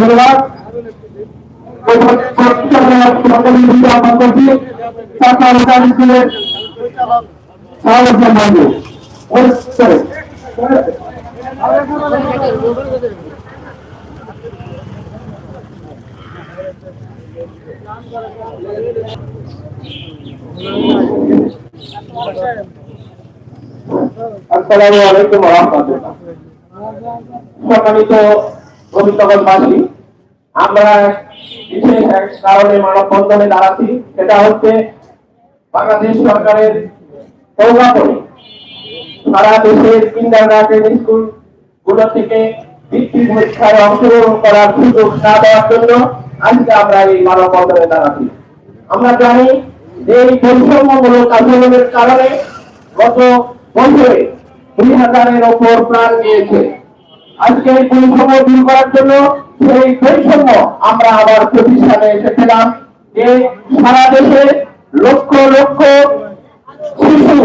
ধন্যবাদ আহ্বান করছি সরকার স্কুলের সাহায্য মানব আসসালামু আলাইকুম রহমতুল্লাহ সম্মানিত অভিজ্ঞতাবাসী আমরা বিশেষ এক কারণে মানববন্ধনে দাঁড়াচ্ছি, সেটা হচ্ছে বাংলাদেশ সরকারের প্রজ্ঞাপনে সারা দেশের কিন্ডার গার্ডেন স্কুলগুলো থেকে বৃত্তি পরীক্ষায় অংশগ্রহণ করার সুযোগ না দেওয়ার জন্য আজকে আমরা এই মানববন্ধনে দাঁড়াচ্ছি। আমরা জানি যে এই বৈষম্যমূলক আন্দোলনের কারণে গত বছরে দুই হাজারের ওপর প্রাণ গিয়েছে আজকে এই বৈষম্য দূর করার জন্য সেই বৈষম্য আমরা আবার প্রতিষ্ঠানে এসেছিলাম যে সারা দেশে লক্ষ লক্ষ শিশু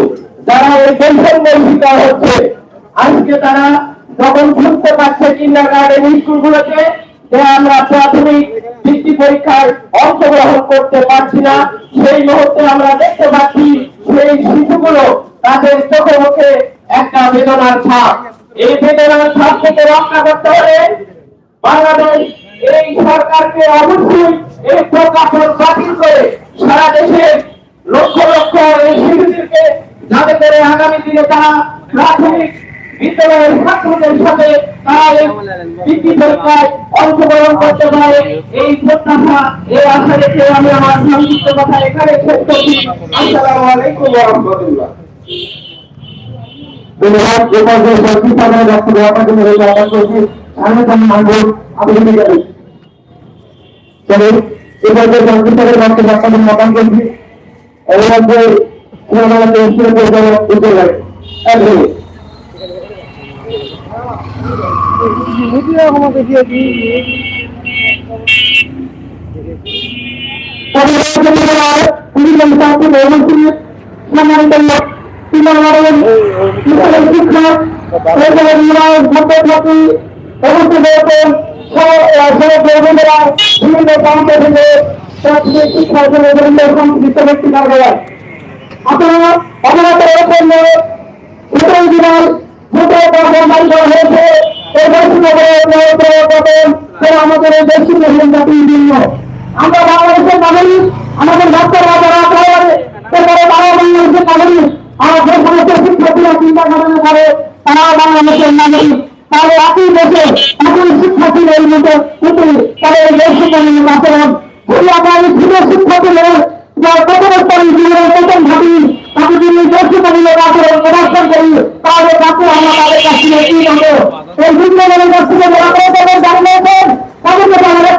যারা এই বৈষম্যের শিকার হচ্ছে, আজকে তারা যখন শুনতে পাচ্ছে কিন্ডার গার্ডেন স্কুলগুলোতে, যে আমরা প্রাথমিক বৃত্তি পরীক্ষায় অংশগ্রহণ করতে পারছি না, সেই মুহূর্তে আমরা দেখতে পাচ্ছি সেই শিশুগুলো তাদের চোখে মুখে একটা বেদনার ছাপ। এই বেদনার ছাপ থেকে রক্ষা করতে হলে বাংলাদেশ এই সরকারকে অবশ্যই এই বাতিল করে সারা দেশে লক্ষ লক্ষ এই শিশুদেরকে যাতে করে আগামী দিনে তারা প্রাথমিক বিদ্যালয়ের ছাত্রদের সাথে তারা অংশগ্রহণ করতে পারে। এই আমি আমার সংযুক্ত কথা এখানে শেষ আসসালামু আলাইকুম ধন্যবাদ। জন্য আমি তার মানব আপনি যাবেন তবে এ পর্যায়ে সংস্কৃতি বক্তব্য আপনার জন্য আহ্বান করছি এর মধ্যে সিনেমা পেন্সিল পর্যায়ে উঠে যাবে এক মিনিট আপনারা অবগত রয়েছেন করা হয়েছে আমাদের এই দেশি মহিলা জাতির জন্য আমরা বাংলাদেশের নাগরিক আমাদের ডাক্তাররা যারা করে সেখানে তারা বাংলাদেশের নাগরিক আর যে সমস্ত শিক্ষার্থীরা চিন্তা করে তারা বাংলাদেশের নাগরিক। তাহলে একই দেশে একই শিক্ষার্থীর এই মতো কিন্তু তাদের এই দেশ শিক্ষানীয় আচরণ আমরা এই ছোট শিক্ষার্থীদের, যার প্রথম জীবনের প্রথম তাহলে এই বিজ্ঞানের কাছ থেকে যারা তাদের জানিয়েছেন তাদেরকে আমরা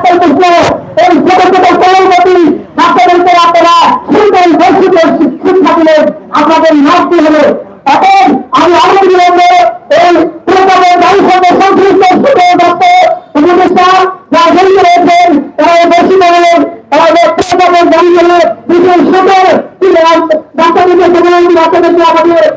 ele não pode ter.